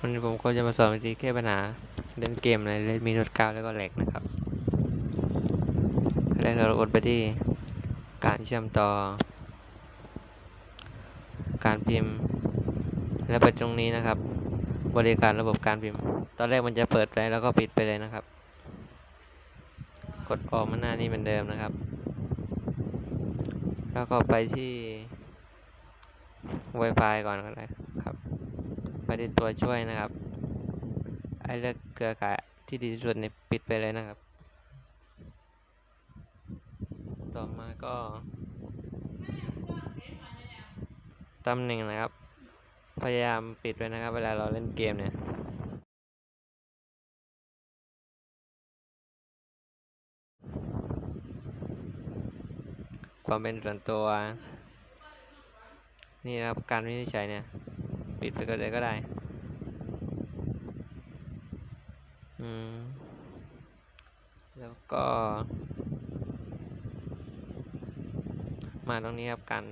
วันนี้ผมก็จะมาสอนวิธีแก้ปัญหาเล่นเกมใน Redmi Note 9แล้วก็แหลกนะครับแรกเรากดไปที่การเชื่อมต่อ การพิมพ์ แล้วไปตรงนี้นะครับ บริการระบบการพิมพ์ ตอนแรกมันจะเปิดไปแล้วก็ปิดไปเลยนะครับ กดออกมาหน้านี้เหมือนเดิมนะครับ แล้วก็ไปที่ Wi-Fi ก่อนก็ได้ครับ ไปที่ตัวช่วยนะครับ ไอเลือกเครือข่ายที่ดีที่สุดในปิดไปเลยนะครับ ต่อมาก็ตำแหน่งนะครับ พยายามปิดไว้นะครับ เวลาเราเล่นเกมเนี่ยความเป็นส่วนตัว นี่นะครับการวินิจฉัยเนี่ย ปิดไปก็เลยก็ได้ อืม แล้วก็ มาตรงนี้ครับการ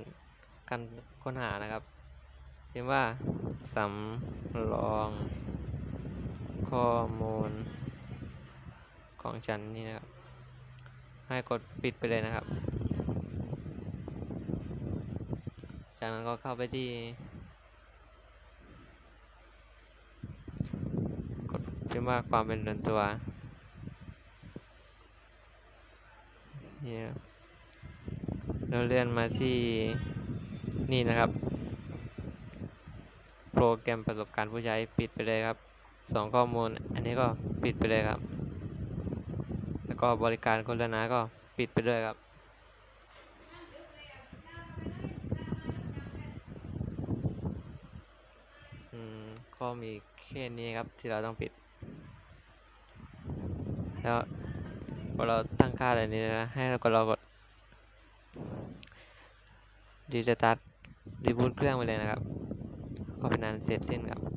การค้นหานะครับพิมพ์ว่าสำรองข้อมูลของฉันนี่นะครับ ให้กดปิดไปเลยนะครับ จากนั้นก็เข้าไปที่ กดพิมพ์ว่าความเป็นส่วนตัวนี่ครับเราเลื่อนมาที่นี่นะครับ โปรแกรมประสบการณ์ผู้ใช้ปิดไปเลยครับสองข้อมูล อันนี้ก็ปิดไปเลยครับ แล้วก็บริการโฆษณาก็ปิดไปด้วยครับอืมก็มีแค่นี้ครับที่เราต้องปิด แล้วพอเราตั้งค่าอะไรนี้นะ ให้เราก็เรากดรีสตาร์ทรีบูตเครื่องไปเลยนะครับก็เป็นอันเสร็จสิ้นครับ